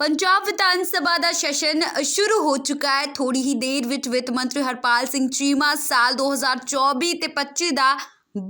ਪੰਜਾਬ ਵਿਧਾਨ ਸਭਾ ਦਾ session ਸ਼ੁਰੂ ਹੋ ਚੁੱਕਾ ਹੈ। ਥੋੜੀ ਹੀ ਦੇਰ ਵਿੱਚ ਵਿੱਤ ਮੰਤਰੀ ਹਰਪਾਲ ਸਿੰਘ ਚੀਮਾ ਸਾਲ 2024 ਤੇ 25 ਦਾ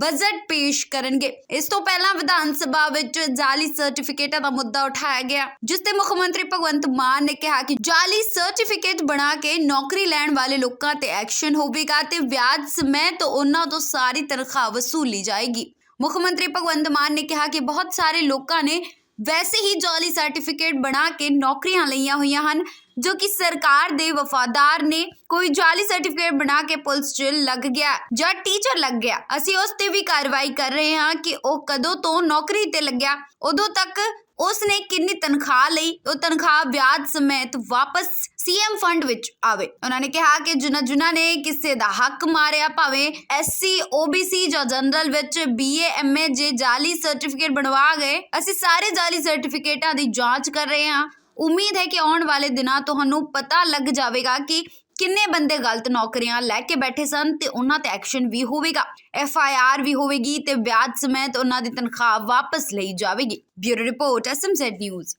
ਬਜਟ ਪੇਸ਼ ਕਰਨਗੇ। ਇਸ ਤੋਂ ਪਹਿਲਾਂ ਵਿਧਾਨ ਸਭਾ ਵਿੱਚ ਜਾਲੀ ਸਰਟੀਫਿਕੇਟਾਂ ਦਾ ਮੁੱਦਾ ਉਠਾਇਆ ਗਿਆ। ਜਿਸ ਤੇ ਮੁੱਖ ਮੰਤਰੀ ਭਗਵੰਤ ਮਾਨ ਨੇ ਕਿਹਾ ਕਿ ਜਾਲੀ ਸਰਟੀਫਿਕੇਟ ਬਣਾ ਕੇ ਨੌਕਰੀ ਲੈਣ ਵਾਲੇ ਲੋਕਾਂ ਤੇ ਐਕਸ਼ਨ ਹੋਵੇਗਾ ਤੇ ਵਿਆਜ ਸਮੇਤ ਉਹਨਾਂ ਤੋਂ ਸਾਰੀ ਤਨਖਾਹ ਵਸੂਲੀ ਜਾਏਗੀ। ਮੁੱਖ ਮੰਤਰੀ ਭਗਵੰਤ ਮਾਨ ਨੇ ਕਿਹਾ ਕਿ ਬਹੁਤ ਸਾਰੇ ਲੋਕਾਂ ਨੇ ਵੈਸੇ ਹੀ ਜਾਲੀ ਸਰਟੀਫਿਕੇਟ ਬਣਾ ਕੇ ਨੌਕਰੀਆਂ ਲਈਆਂ ਹੋਈਆਂ ਹਨ। ਜੋ ਕਿ ਸਰਕਾਰ ਦੇ ਵਫਾਦਾਰ ਨੇ ਕੋਈ ਜਾਲੀ ਸਰਟੀਫਿਕੇਟ ਬਣਾ ਕੇ ਪੁਲਿਸ 'ਚ ਲੱਗ ਗਿਆ ਜਾਂ ਟੀਚਰ ਲੱਗ ਗਿਆ, ਅਸੀਂ ਉਸ ਤੇ ਵੀ ਕਾਰਵਾਈ ਕਰ ਰਹੇ ਹਾਂ ਕਿ ਉਹ ਕਦੋਂ ਤੋਂ ਨੌਕਰੀ ਤੇ ਲੱਗਿਆ, ਉਦੋਂ ਤੱਕ ਉਸ ਨੇ ਕਿੰਨੀ ਤਨਖਾਹ ਲਈ, ਉਹ ਤਨਖਾਹ ਵਿਆਜ ਸਮੇਤ ਵਾਪਸ ਸੀਐਮ ਫੰਡ ਵਿੱਚ ਆਵੇ। ਉਹਨਾਂ ਨੇ ਕਿਹਾ ਕਿ ਜਿਨ੍ਹਾਂ ਜਿਨ੍ਹਾਂ ਨੇ ਕਿਸੇ ਦਾ ਹੱਕ ਮਾਰਿਆ, ਭਾਵੇਂ ਐਸਸੀ ਓਬੀਸੀ ਜਾਂ ਜਨਰਲ ਵਿੱਚ ਬੀਏ ਐਮਏ ਜੇ ਜਾਲੀ ਸਰਟੀਫਿਕੇਟ ਬਣਵਾ ਗਏ, ਅਸੀਂ ਸਾਰੇ ਜਾਲੀ ਸਰਟੀਫਿਕੇਟਾਂ ਦੀ ਜਾਂਚ ਕਰ ਰਹੇ ਹਾਂ। ਉਮੀਦ ਹੈ ਕਿ ਆਉਣ ਵਾਲੇ ਦਿਨਾਂ ਤੁਹਾਨੂੰ ਪਤਾ ਲੱਗ ਜਾਵੇਗਾ ਕਿ ਕਿੰਨੇ ਬੰਦੇ ਗਲਤ ਨੌਕਰੀਆਂ ਲੈ ਕੇ ਬੈਠੇ ਸਨ ਤੇ ਉਹਨਾਂ ਤੇ ਐਕਸ਼ਨ ਵੀ ਹੋਵੇਗਾ। ਐਫ ਆਈ ਆਰ ਵੀ ਹੋਵੇਗੀ ਤੇ ਵਿਆਜ ਸਮੇਤ ਉਹਨਾਂ ਦੀ ਤਨਖਾਹ ਵਾਪਸ ਲਈ ਜਾਵੇਗੀ। Bureau report SMZ news.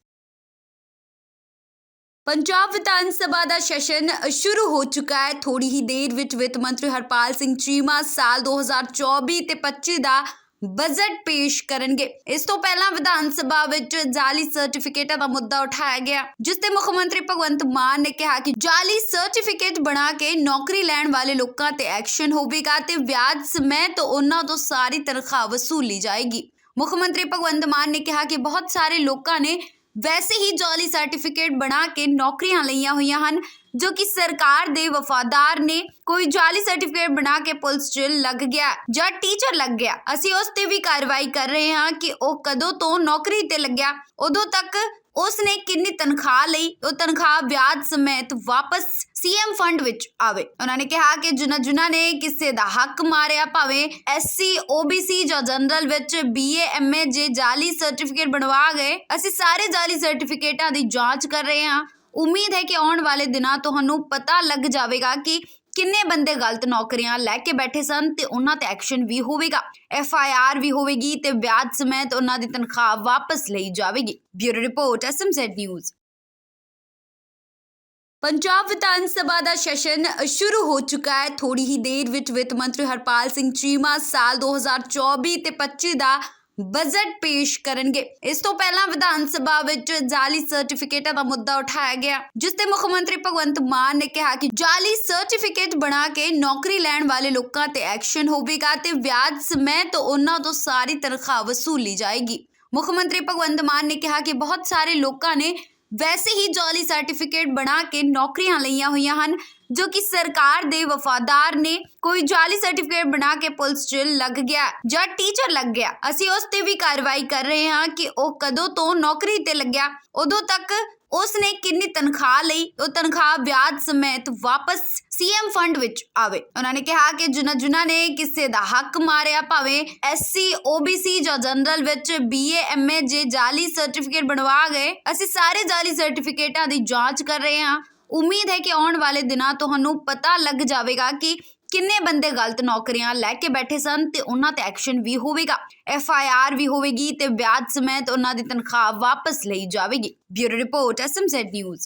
Punjab Vidhan Sabha ਦਾ ਸੈਸ਼ਨ ਸ਼ੁਰੂ ਹੋ ਚੁੱਕਾ ਹੈ। ਥੋੜੀ ਹੀ ਦੇਰ ਵਿੱਚ ਵਿੱਤ ਮੰਤਰੀ ਹਰਪਾਲ ਸਿੰਘ ਚੀਮਾ ਸਾਲ 2024 ਤੇ 25 ਦਾ ਬਜਟ ਪੇਸ਼ ਕਰਨਗੇ। ਇਸ ਤੋਂ ਪਹਿਲਾਂ ਵਿਧਾਨ ਸਭਾ ਵਿੱਚ ਜਾਲੀ ਸਰਟੀਫਿਕੇਟਾਂ ਦਾ ਮੁੱਦਾ ਉਠਾਇਆ ਗਿਆ। ਜਿਸ ਤੇ ਮੁੱਖ ਮੰਤਰੀ ਭਗਵੰਤ ਮਾਨ ਨੇ ਕਿਹਾ ਕਿ ਜਾਲੀ ਸਰਟੀਫਿਕੇਟ ਬਣਾ ਕੇ ਨੌਕਰੀ ਲੈਣ ਵਾਲੇ ਲੋਕਾਂ ਤੇ ਐਕਸ਼ਨ ਹੋਵੇਗਾ ਤੇ ਵਿਆਜ ਸਮੇਤ ਉਹਨਾਂ ਤੋਂ ਸਾਰੀ ਤਨਖਾਹ ਵਸੂਲੀ ਜਾਏਗੀ। ਮੁੱਖ ਮੰਤਰੀ ਭਗਵੰਤ ਮਾਨ ਨੇ ਕਿਹਾ ਕਿ ਬਹੁਤ ਸਾਰੇ ਲੋਕਾਂ ਨੇ ਵੈਸੇ ਹੀ ਜਾਲੀ ਸਰਟੀਫਿਕੇਟ ਬਣਾ ਕੇ ਨੌਕਰੀਆਂ ਲਈਆਂ ਹੋਈਆਂ ਹਨ, ਜੋ ਕਿ ਸਰਕਾਰ ਦੇ ਵਫਾਦਾਰ ਨੇ। ਕੋਈ ਜਾਲੀ ਸਰਟੀਫਿਕੇਟ ਬਣਾ ਕੇ ਪੁਲਿਸ 'ਚ ਲੱਗ ਗਿਆ ਜਾਂ ਟੀਚਰ ਲੱਗ ਗਿਆ, ਅਸੀਂ ਉਸ ਤੇ ਵੀ ਕਾਰਵਾਈ ਕਰ ਰਹੇ ਹਾਂ ਕਿ ਉਹ ਕਦੋਂ ਤੋਂ ਨੌਕਰੀ ਤੇ ਲੱਗਿਆ, ਉਦੋਂ ਤੱਕ ਉਸ ਨੇ ਕਿੰਨੀ ਤਨਖਾਹ ਲਈ? ਉਹ ਤਨਖਾਹ ਵਿਆਜ ਸਮੇਤ ਵਾਪਸ ਸੀਐਮ ਫੰਡ ਵਿੱਚ ਆਵੇ। ਉਹਨਾਂ ਨੇ ਕਿਹਾ ਕਿ ਜਿਨ੍ਹਾਂ ਜਿਨ੍ਹਾਂ ਨੇ ਕਿਸੇ ਦਾ ਹੱਕ ਮਾਰਿਆ, ਭਾਵੇਂ ਐਸਸੀ ਓਬੀਸੀ ਜਾਂ ਜਨਰਲ ਵਿੱਚ ਬੀਏ ਐਮਏ ਜੇ ਜਾਲੀ ਸਰਟੀਫਿਕੇਟ ਬਣਵਾ ਗਏ, ਅਸੀਂ ਸਾਰੇ ਜਾਲੀ ਸਰਟੀਫਿਕੇਟਾਂ ਦੀ ਜਾਂਚ ਕਰ ਰਹੇ ਹਾਂ। ਉਮੀਦ ਹੈ ਕਿ ਆਉਣ ਵਾਲੇ ਦਿਨਾਂ ਤੁਹਾਨੂੰ ਪਤਾ ਲੱਗ ਜਾਵੇਗਾ ਕਿ ਕਿੰਨੇ ਬੰਦੇ ਗਲਤ ਨੌਕਰੀਆਂ ਲੈ ਕੇ ਬੈਠੇ ਸਨ ਤੇ ਉਹਨਾਂ ਤੇ ਐਕਸ਼ਨ ਵੀ ਹੋਵੇਗਾ। ਐਫ ਆਈ ਆਰ ਵੀ ਹੋਵੇਗੀ ਤੇ ਵਿਆਜ ਸਮੇਤ ਉਹਨਾਂ ਦੀ ਤਨਖਾਹ ਵਾਪਸ ਲਈ ਜਾਵੇਗੀ। Bureau report SMZ news. Punjab Vidhan Sabha ਦਾ ਸੈਸ਼ਨ ਸ਼ੁਰੂ ਹੋ ਚੁੱਕਾ ਹੈ। ਥੋੜੀ ਹੀ ਦੇਰ ਵਿੱਚ ਵਿੱਤ ਮੰਤਰੀ ਹਰਪਾਲ ਸਿੰਘ ਚੀਮਾ ਸਾਲ 2024 ਤੇ 25 ਦਾ ਬਜਟ ਪੇਸ਼ ਕਰਨਗੇ। ਇਸ ਤੋਂ ਪਹਿਲਾਂ ਵਿਧਾਨ ਸਭਾ ਵਿੱਚ ਜਾਲੀ ਸਰਟੀਫਿਕੇਟਾਂ ਦਾ ਮੁੱਦਾ ਉਠਾਇਆ ਗਿਆ, ਜਿਸ ਤੇ ਮੁੱਖ ਮੰਤਰੀ ਭਗਵੰਤ ਮਾਨ ਨੇ ਕਿਹਾ ਕਿ ਜਾਲੀ ਸਰਟੀਫਿਕੇਟ ਬਣਾ ਕੇ ਨੌਕਰੀ ਲੈਣ ਵਾਲੇ ਲੋਕਾਂ ਤੇ ਐਕਸ਼ਨ ਹੋਵੇਗਾ ਤੇ ਵਿਆਜ ਸਮੇਤ ਉਹਨਾਂ ਤੋਂ ਸਾਰੀ ਤਨਖਾਹ ਵਸੂਲੀ ਜਾਏਗੀ। ਮੁੱਖ ਮੰਤਰੀ ਭਗਵੰਤ ਮਾਨ ਨੇ ਕਿਹਾ ਕਿ ਬਹੁਤ ਸਾਰੇ ਲੋਕਾਂ ਨੇ ਵੈਸੇ ਹੀ ਜਾਲੀ ਸਰਟੀਫਿਕੇਟ ਬਣਾ ਕੇ ਨੌਕਰੀਆਂ ਲਈਆਂ ਹੋਈਆਂ ਹਨ ਜੋ ਕਿ ਸਰਕਾਰ ਦੇ ਵਫਾਦਾਰ ਨੇ ਕੋਈ ਜਾਲੀ ਸਰਟੀਫਿਕੇਟ ਬਣਾ ਕੇ ਪੁਲਿਸ 'ਚ ਲੱਗ ਗਿਆ ਜਾਂ ਟੀਚਰ ਲੱਗ ਗਿਆ, ਅਸੀਂ ਉਸ ਤੇ ਵੀ ਕਾਰਵਾਈ ਕਰ ਰਹੇ ਹਾਂ ਕਿ ਉਹ ਕਦੋਂ ਤੋਂ ਨੌਕਰੀ ਤੇ ਲੱਗਿਆ, ਉਦੋਂ ਤੱਕ ਉਸ ਨੇ ਕਿੰਨੀ ਤਨਖਾਹ ਲਈ, ਉਹ ਤਨਖਾਹ ਵਿਆਜ ਸਮੇਤ ਵਾਪਸ ਸੀਐਮ ਫੰਡ ਵਿੱਚ ਆਵੇ। ਉਹਨਾਂ ਨੇ ਕਿਹਾ ਕਿ ਜਿਨ੍ਹਾਂ ਜਿਨ੍ਹਾਂ ਨੇ ਕਿਸੇ ਦਾ ਹੱਕ ਮਾਰਿਆ, ਭਾਵੇਂ ਐਸਸੀ ਓਬੀਸੀ ਜਾਂ ਜਨਰਲ ਵਿੱਚ ਬੀਏ ਐਮਏ ਜੇ ਜਾਲੀ ਸਰਟੀਫਿਕੇਟ ਬਣਵਾ ਗਏ, ਅਸੀਂ ਸਾਰੇ ਜਾਲੀ ਸਰਟੀਫਿਕੇਟਾਂ ਦੀ ਜਾਂਚ ਕਰ ਰਹੇ ਹਾਂ। ਉਮੀਦ ਹੈ ਕਿ ਆਉਣ ਵਾਲੇ ਦਿਨਾਂ ਤੁਹਾਨੂੰ ਪਤਾ ਲੱਗ ਜਾਵੇਗਾ ਕਿ ਕਿੰਨੇ ਬੰਦੇ ਗਲਤ ਨੌਕਰੀਆਂ ਲੈ ਕੇ ਬੈਠੇ ਸਨ ਤੇ ਉਹਨਾਂ ਤੇ ਐਕਸ਼ਨ ਵੀ ਹੋਵੇਗਾ, ਐਫ ਆਈ ਆਰ ਵੀ ਹੋਵੇਗੀ ਤੇ ਵਿਆਜ ਸਮੇਤ ਉਹਨਾਂ ਦੀ ਤਨਖਾਹ ਵਾਪਸ ਲਈ ਜਾਵੇਗੀ। Bureau report SMZ news.